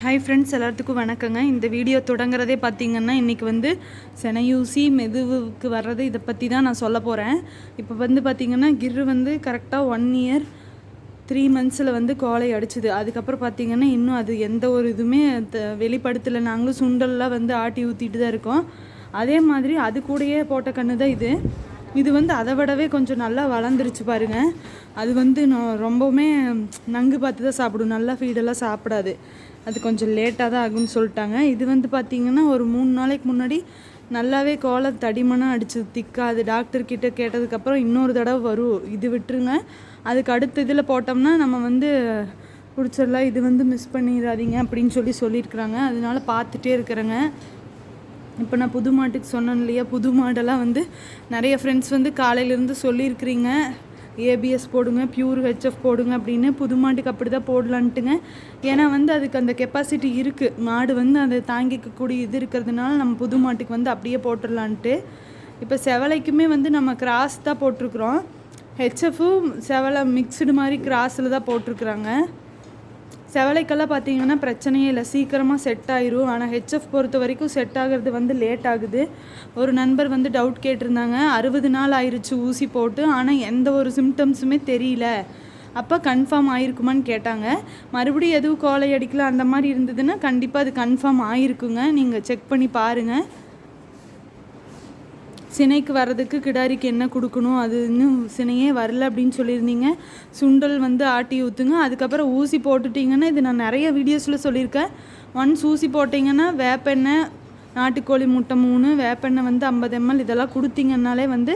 Hi friends எல்லாத்துக்கும் வணக்கங்க. இந்த வீடியோ தொடங்குறதே பார்த்தீங்கன்னா இன்றைக்கி வந்து செனையூசி மெதுவுக்கு வர்றது இதை பற்றி தான் நான் சொல்ல போகிறேன் இப்போ வந்து பார்த்திங்கன்னா கிர்ரு வந்து கரெக்டாக ஒன் இயர் த்ரீ மந்த்ஸில் வந்து கோலை அடிச்சுது. அதுக்கப்புறம் பார்த்திங்கன்னா இன்னும் அது எந்த ஒரு இதுவுமே த- வெளிப்படுத்தலை. நாங்களும் சுண்டல்லாம் வந்து ஆட்டி ஊற்றிட்டு தான் இருக்கோம். அதே மாதிரி அது கூடயே போட்ட கன்று தான் இது. இது வந்து அதை விடவே கொஞ்சம் நல்லா வளர்ந்துருச்சு பாருங்க. அது வந்து நான் ரொம்பவுமே நங்கு பார்த்து தான் சாப்பிடும். நல்லா ஃபீடெல்லாம் சாப்பிடாது. அது கொஞ்சம் லேட்டாக தான் ஆகும்னு சொல்லிட்டாங்க. இது வந்து பார்த்திங்கன்னா ஒரு மூணு நாளைக்கு முன்னாடி நல்லாவே கோலம் தடிமனாக அடிச்சு திக்காது. டாக்டர் டாக்டர்கிட்ட கேட்டதுக்கப்புறம் இன்னொரு தடவை வரும். இது விட்டுருங்க. அதுக்கு அடுத்த இதில் போட்டோம்னா நம்ம வந்து பிடிச்சிடலாம். இது வந்து மிஸ் பண்ணிடாதீங்க அப்படின்னு சொல்லி சொல்லியிருக்கிறாங்க. அதனால பார்த்துட்டே இருக்கிறேங்க. இப்போ நான் புது மாட்டுக்கு சொன்னேன் இல்லையா? புது மாடெல்லாம் வந்து நிறைய ஃப்ரெண்ட்ஸ் வந்து காலையிலேருந்து சொல்லியிருக்கிறீங்க. ஏபிஎஸ் போடுங்க பியூர் ஹெச்எஃப் போடுங்க அப்படின்னு புது மாட்டுக்கு அப்படி தான் போடலான்ட்டுங்க. ஏன்னா வந்து அதுக்கு அந்த கெப்பாசிட்டி இருக்குது மாடு வந்து அதை தாங்கிக்கக்கூடிய இது இருக்கிறதுனால நம்ம புது மாட்டுக்கு வந்து அப்படியே போட்டுடலான்ட்டு. இப்போ செவலைக்குமே வந்து நம்ம கிராஸ் தான் போட்டிருக்குறோம். ஹெச்எஃப்பும் செவலை மிக்சடு மாதிரி கிராஸில் தான் போட்டிருக்குறாங்க. செவலைக்கெல்லாம் பார்த்தீங்கன்னா பிரச்சனையே இல்லை. சீக்கிரமாக செட் ஆயிரும். ஆனால் ஹெச்எஃப் பொறுத்த வரைக்கும் செட் ஆகிறது வந்து லேட் ஆகுது. ஒரு நண்பர் வந்து டவுட் கேட்டிருந்தாங்க. அறுபது நாள் ஆயிடுச்சு ஊசி போட்டு. ஆனால் எந்த ஒரு சிம்டம்ஸுமே தெரியல. அப்போ கன்ஃபார்ம் ஆயிருக்குமான்னு கேட்டாங்க. மறுபடியும் எதுவும் கோலை அடிக்கல அந்த மாதிரி இருந்ததுன்னா கண்டிப்பாக அது கன்ஃபார்ம் ஆயிருக்குங்க. நீங்கள் செக் பண்ணி பாருங்கள் சினைக்கு வர்றதுக்கு கிடாரிக்கு என்ன கொடுக்கணும்? அது இன்னும் சினையே வரல அப்படின்னு சொல்லியிருந்தீங்க. சுண்டல் வந்து ஆட்டி ஊற்றுங்க அதுக்கப்புறம் ஊசி போட்டுட்டிங்கன்னா இது நான் நிறைய வீடியோஸில் சொல்லியிருக்கேன். ஒன்ஸ் ஊசி போட்டிங்கன்னா வேப்பெண்ணெய் நாட்டுக்கோழி முட்டை மூணு வேப்பெண்ணெய் வந்து ஐம்பது எம்எல் இதெல்லாம் கொடுத்தீங்கன்னாலே வந்து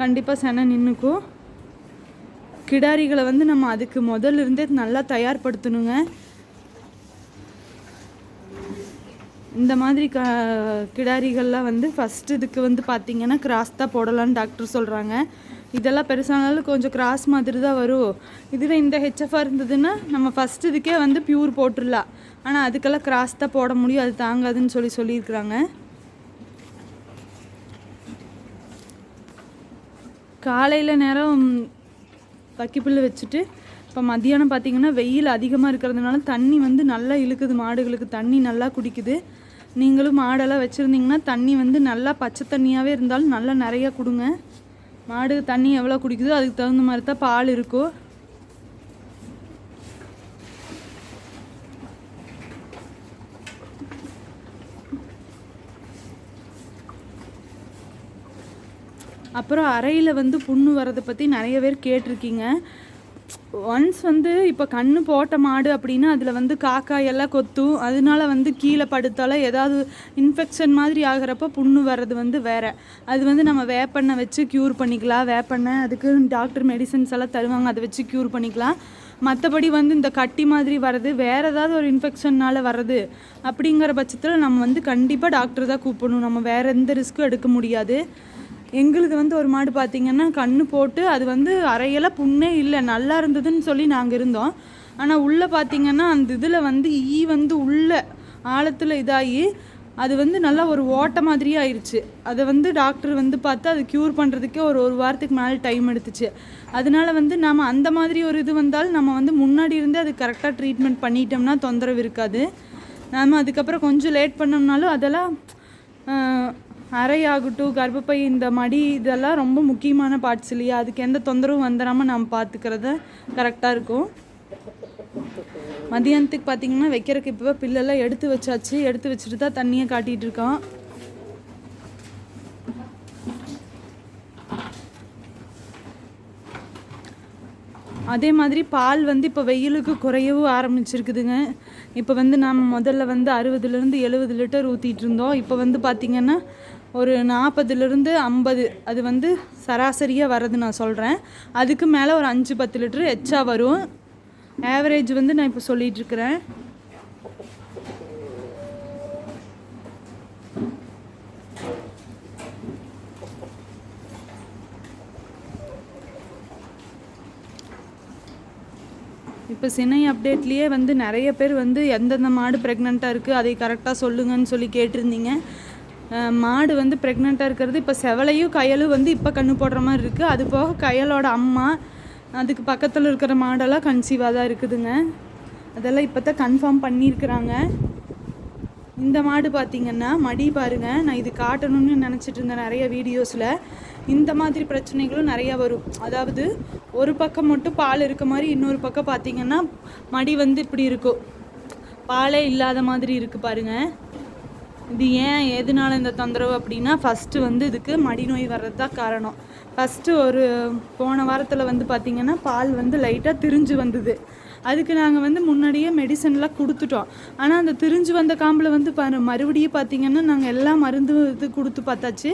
கண்டிப்பாக செனை நின்றுக்கும் கிடாரிகளை வந்து நம்ம அதுக்கு முதல்ல இருந்தே நல்லா தயார்படுத்தணுங்க. இந்த மாதிரி க கிடாரிகள்லாம் வந்து ஃபஸ்ட் இதுக்கு வந்து பார்த்தீங்கன்னா கிராஸ் தான் போடலான்னு டாக்டர் சொல்கிறாங்க இதெல்லாம் பெருசானாலும் கொஞ்சம் கிராஸ் மாதிரி தான் வரும். இதில் இந்த ஹெச்எஃப்ஆர் இருந்ததுன்னா நம்ம ஃபஸ்ட் இதுக்கே வந்து பியூர் போட்டுடலாம். ஆனால் அதுக்கெல்லாம் கிராஸ் தான் போட முடியும். அது தாங்காதுன்னு சொல்லி சொல்லியிருக்கிறாங்க. காலையில் நேரம் வக்கிப்புல்லு வச்சுட்டு இப்போ மத்தியானம் பார்த்தீங்கன்னா வெயில் அதிகமாக இருக்கிறதுனால தண்ணி வந்து நல்லா இழுக்குது. மாடுகளுக்கு தண்ணி நல்லா குடிக்குது. நீங்களும் மாடெல்லாம் வச்சுருந்தீங்கன்னா தண்ணி வந்து நல்லா பச்சை தண்ணியாகவே இருந்தாலும் நல்லா நிறையா கொடுங்க. மாடு தண்ணி எவ்வளோ குடிக்குதோ அதுக்கு தகுந்த மாதிரி தான் பால் இருக்கும் அப்புறம் அறையில் வந்து புண்ணு வரதை பற்றி நிறைய பேர் கேட்டிருக்கீங்க. ஒன்ஸ் வந்து இப்போ கண்ணு போட்ட மாடு அப்படின்னா அதில் வந்து காக்காய் எல்லாம் கொத்தும். அதனால வந்து கீழே படுத்தால ஏதாவது இன்ஃபெக்ஷன் மாதிரி ஆகிறப்ப புண்ணு வர்றது வந்து வேறு. அது வந்து நம்ம வேப்பெண்ணெய் வச்சு க்யூர் பண்ணிக்கலாம். வேப்பெண்ணை அதுக்கு டாக்டர் மெடிசன்ஸ் எல்லாம் தருவாங்க. அதை வச்சு க்யூர் பண்ணிக்கலாம். மற்றபடி வந்து இந்த கட்டி மாதிரி வர்றது வேறு ஏதாவது ஒரு இன்ஃபெக்ஷன்னால் வர்றது அப்படிங்கிற பட்சத்தில் நம்ம வந்து கண்டிப்பாக டாக்டர் தான் கூப்பிடணும். நம்ம வேறு எந்த ரிஸ்க்கும் எடுக்க முடியாது. எங்களுது வந்து ஒரு மாடு பார்த்தீங்கன்னா கண்ணு போட்டு அது வந்து அறையெல்லாம் புண்ணே இல்லை நல்லா இருந்ததுன்னு சொல்லி நாங்கள் இருந்தோம். ஆனால் உள்ளே பார்த்தீங்கன்னா அந்த இதில் வந்து ஈ வந்து உள்ளே ஆழத்தில் இதாகி அது வந்து நல்லா ஒரு ஓட்டை மாதிரியே ஆயிடுச்சு அதை வந்து டாக்டர் வந்து பார்த்து அது க்யூர் பண்ணுறதுக்கே ஒரு ஒரு வாரத்துக்கு மேலே டைம் எடுத்துச்சு. அதனால வந்து நம்ம அந்த மாதிரி ஒரு இது வந்தாலும் நம்ம வந்து முன்னாடி இருந்தே அது கரெக்டாக ட்ரீட்மெண்ட் பண்ணிட்டோம்னா தொந்தரவு இருக்காது. நாம் அதுக்கப்புறம் கொஞ்சம் லேட் பண்ணோம்னாலும் அதெல்லாம் அறையாகட்டும் கர்ப்பப்பை இந்த மடி இதெல்லாம் ரொம்ப முக்கியமான பார்ட்ஸ் இல்லையா? அதுக்கு எந்த தொந்தரவும் வந்துடாமல் நம்ம பார்த்துக்கிறத கரெக்டாக இருக்கும். மதியானத்துக்கு பார்த்தீங்கன்னா வைக்கிறதுக்கு இப்போ பில்லெல்லாம் எடுத்து வச்சாச்சு. எடுத்து வச்சுட்டு தான் தண்ணியை காட்டிகிட்டு இருக்கான். அதே மாதிரி பால் வந்து இப்போ வெயிலுக்கு குறையவும் ஆரம்பிச்சிருக்குதுங்க. இப்போ வந்து நாம் முதல்ல வந்து அறுபதுலேருந்து எழுபது லிட்டர் ஊற்றிட்டு இருந்தோம். இப்போ வந்து பார்த்திங்கன்னா ஒரு நாற்பதுலேருந்து ஐம்பது அது வந்து சராசரியாக வர்றது நான் சொல்கிறேன் அதுக்கு மேலே ஒரு அஞ்சு பத்து லிட்டரு எச்சா வரும். ஆவரேஜ் வந்து நான் இப்போ சொல்லிகிட்ருக்கிறேன் இப்போ சினை அப்டேட்லேயே வந்து நிறைய பேர் வந்து எந்தெந்த மாடு ப்ரெக்னெண்ட்டாக இருக்குது அதை கரெக்டாக சொல்லுங்கன்னு சொல்லி கேட்டிருந்தீங்க. மாடு வந்து ப்ரெக்னெண்ட்டாக இருக்கிறது. இப்போ செவலையும் கயலும் வந்து இப்போ கண்ணு போடுற மாதிரி இருக்குது அது போக கயலோட அம்மா அதுக்கு பக்கத்தில் இருக்கிற மாடெல்லாம் கன்சீவாக தான் இருக்குதுங்க. அதெல்லாம் இப்போ தான் கன்ஃபார்ம் பண்ணியிருக்கிறாங்க. இந்த மாடு பார்த்தீங்கன்னா மடி பாருங்கள் நான் இது காட்டணும்னு நினச்சிட்டு இருந்தேன் நிறைய வீடியோஸில். இந்த மாதிரி பிரச்சனைகளும் நிறையா வரும். அதாவது ஒரு பக்கம் மட்டும் பால் இருக்க மாதிரி இன்னொரு பக்கம் பார்த்திங்கன்னா மடி வந்து இப்படி இருக்கும். பாலே இல்லாத மாதிரி இருக்குது பாருங்க. இது ஏன் எதனால இந்த தொந்தரவு அப்படின்னா ஃபஸ்ட்டு வந்து இதுக்கு மடிநோய் வர்றது தான் காரணம். ஃபஸ்ட்டு ஒரு போன வாரத்தில் வந்து பார்த்திங்கன்னா பால் வந்து லைட்டாக திரிஞ்சு வந்தது. அதுக்கு நாங்கள் வந்து முன்னாடியே மெடிசன்லாம் கொடுத்துட்டோம். ஆனால் அந்த திரிஞ்சு வந்த காம்பில் வந்து பாரு மறுபடியும் பார்த்தீங்கன்னா நாங்கள் எல்லா மருந்து இது கொடுத்து பார்த்தாச்சு.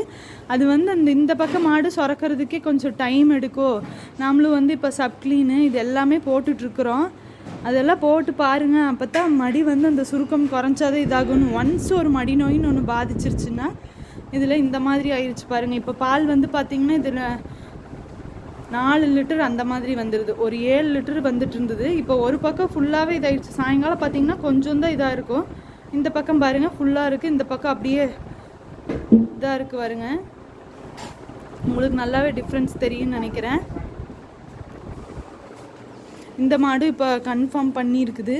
அது வந்து அந்த இந்த பக்கம் மாடு சுரக்கிறதுக்கே கொஞ்சம் டைம் எடுக்கும். நாமளும் வந்து இப்போ சப்க்ளீனு இது எல்லாமே போட்டுட்ருக்குறோம் அதெல்லாம் போட்டு பாருங்கள் அப்போ தான் மடி வந்து அந்த சுருக்கம் குறைஞ்சாதே இதாகணும் ஒன்ஸ் ஒரு மடி நோயின்னு ஒன்று பாதிச்சிருச்சுன்னா இதில் இந்த மாதிரி ஆயிடுச்சு பாருங்கள் இப்போ பால் வந்து பார்த்திங்கன்னா இதில் நாலு லிட்டர் அந்த மாதிரி வந்துடுது ஒரு ஏழு லிட்டர் வந்துட்டு இருந்தது. இப்போ ஒரு பக்கம் ஃபுல்லாகவே இதாகிடுச்சு சாயங்காலம் பார்த்தீங்கன்னா கொஞ்சம் தான் இதாக இருக்கும். இந்த பக்கம் பாருங்கள் ஃபுல்லாக இருக்குது இந்த பக்கம் அப்படியே இதாக இருக்குது பாருங்க. உங்களுக்கு நல்லாவே டிஃப்ரென்ஸ் தெரியும்னு நினைக்கிறேன். இந்த மாடு இப்போ கன்ஃபார்ம் பண்ணியிருக்குது.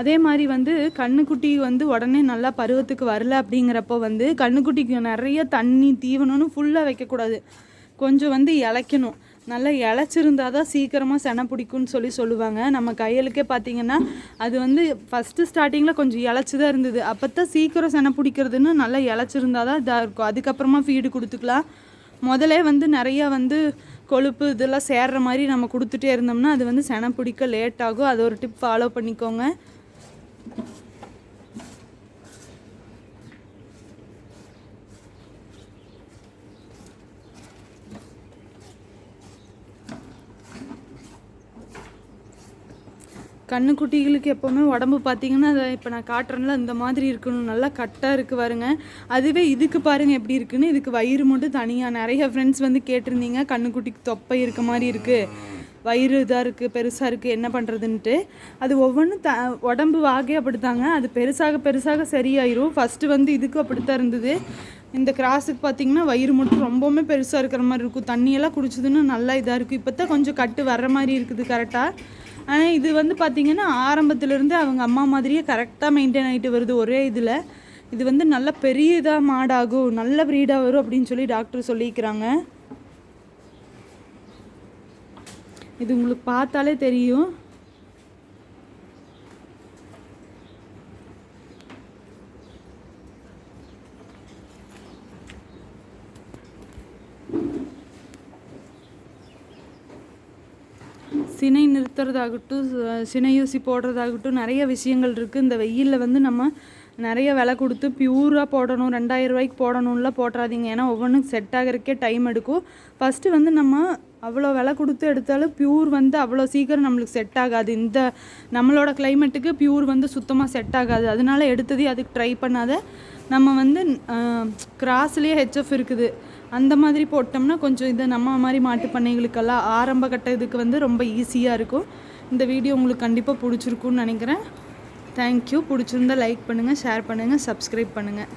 அதே மாதிரி வந்து கண்ணுக்குட்டி வந்து உடனே நல்லா பருவத்துக்கு வரல அப்படிங்கிறப்போ வந்து கண்ணுக்குட்டிக்கு நிறைய தண்ணி தீவனம்னு ஃபுல்லாக வைக்கக்கூடாது. கொஞ்சம் வந்து இளைக்கணும் நல்லா இளைச்சிருந்தா தான் சீக்கிரமாக செனை பிடிக்கும்னு சொல்லி சொல்லுவாங்க. நம்ம கையலுக்கே பார்த்தீங்கன்னா அது வந்து ஃபஸ்ட்டு ஸ்டார்டிங்கில் கொஞ்சம் இளைச்சி தான் இருந்தது. அப்போ தான் சீக்கிரம் செனை பிடிக்கிறதுன்னு நல்லா இளைச்சிருந்தா தான் இதாக இருக்கும். அதுக்கப்புறமா ஃபீடு கொடுத்துக்கலாம். முதலே வந்து நிறையா வந்து கொழுப்பு இதெல்லாம் சேர்ற மாதிரி நம்ம கொடுத்துட்டே இருந்தோம்னா அது வந்து செனை பிடிக்க லேட் ஆகும். அது ஒரு டிப் ஃபாலோ பண்ணிக்கோங்க. கண்ணுக்குட்டிகளுக்கு எப்போவுமே உடம்பு பார்த்தீங்கன்னா அதை இப்போ நான் காட்டுறேன்ல இந்த மாதிரி இருக்கணும். நல்லா கட்டாக இருக்குது பாருங்க. அதுவே இதுக்கு பாருங்கள் எப்படி இருக்குன்னு. இதுக்கு வயிறு மட்டும் தனியாக நிறைய ஃப்ரெண்ட்ஸ் வந்து கேட்டிருந்தீங்க கண்ணுக்குட்டிக்கு தொப்பை இருக்க மாதிரி இருக்குது வயிறு இதாக இருக்குது பெருசாக இருக்குது என்ன பண்ணுறதுன்ட்டு அது ஒவ்வொன்றும் த உடம்பு வாகே அப்படித்தாங்க. அது பெருசாக பெருசாக சரியாயிரும். ஃபஸ்ட்டு வந்து இதுக்கு அப்படித்தான் இருந்தது. இந்த கிராஸுக்கு பார்த்தீங்கன்னா வயிறு மட்டும் ரொம்பவுமே பெருசாக இருக்கிற மாதிரி இருக்கும். தண்ணியெல்லாம் குடிச்சதுன்னு நல்லா இதாக இருக்கும். இப்போ தான் கொஞ்சம் கட்டு வர்ற மாதிரி இருக்குது கரெக்டாக இது வந்து பார்த்திங்கன்னா ஆரம்பத்துலேருந்து அவங்க அம்மா மாதிரியே கரெக்டாக மெயின்டைன் ஆகிட்டு வருது ஒரே இதில். இது வந்து நல்ல பெரிய இதாக மாடாகும் நல்ல ப்ரீடாக வரும் அப்படின்னு சொல்லி டாக்டர் சொல்லியிருக்கிறாங்க இது உங்களுக்கு பார்த்தாலே தெரியும். சினை நிறுத்துறதாகட்டும் சினையூசி போடுறதாகட்டும் நிறைய விஷயங்கள் இருக்குது இந்த வெயிலில் வந்து நம்ம நிறைய விலை கொடுத்து பியூராக போடணும் ரெண்டாயிரம் ரூபாய்க்கு போடணும்லாம் போட்டுறாதீங்க. ஏன்னா ஒவ்வொன்றும் செட் ஆகிறதுக்கே டைம் எடுக்கும். ஃபஸ்ட்டு வந்து நம்ம அவ்வளோ விலை கொடுத்து எடுத்தாலும் பியூர் வந்து அவ்வளோ சீக்கிரம் நம்மளுக்கு செட் ஆகாது. இந்த நம்மளோட கிளைமேட்டுக்கு பியூர் வந்து சுத்தமாக செட் ஆகாது. அதனால எடுத்ததே அதுக்கு ட்ரை பண்ணாத. நம்ம வந்து கிராஸ்லேயே ஹெச்எஃப் இருக்குது. அந்த மாதிரி போட்டோம்னா கொஞ்சம் இது நம்ம மாதிரி மாட்டு பண்ணைகளுக்கெல்லாம் ஆரம்ப கட்ட இதுக்கு வந்து ரொம்ப ஈஸியாக இருக்கும். இந்த வீடியோ உங்களுக்கு கண்டிப்பாக பிடிச்சிருக்குன்னு நினைக்கிறேன். தேங்க்யூ பிடிச்சிருந்தா லைக் பண்ணுங்கள் ஷேர் பண்ணுங்கள் சப்ஸ்கிரைப் பண்ணுங்கள்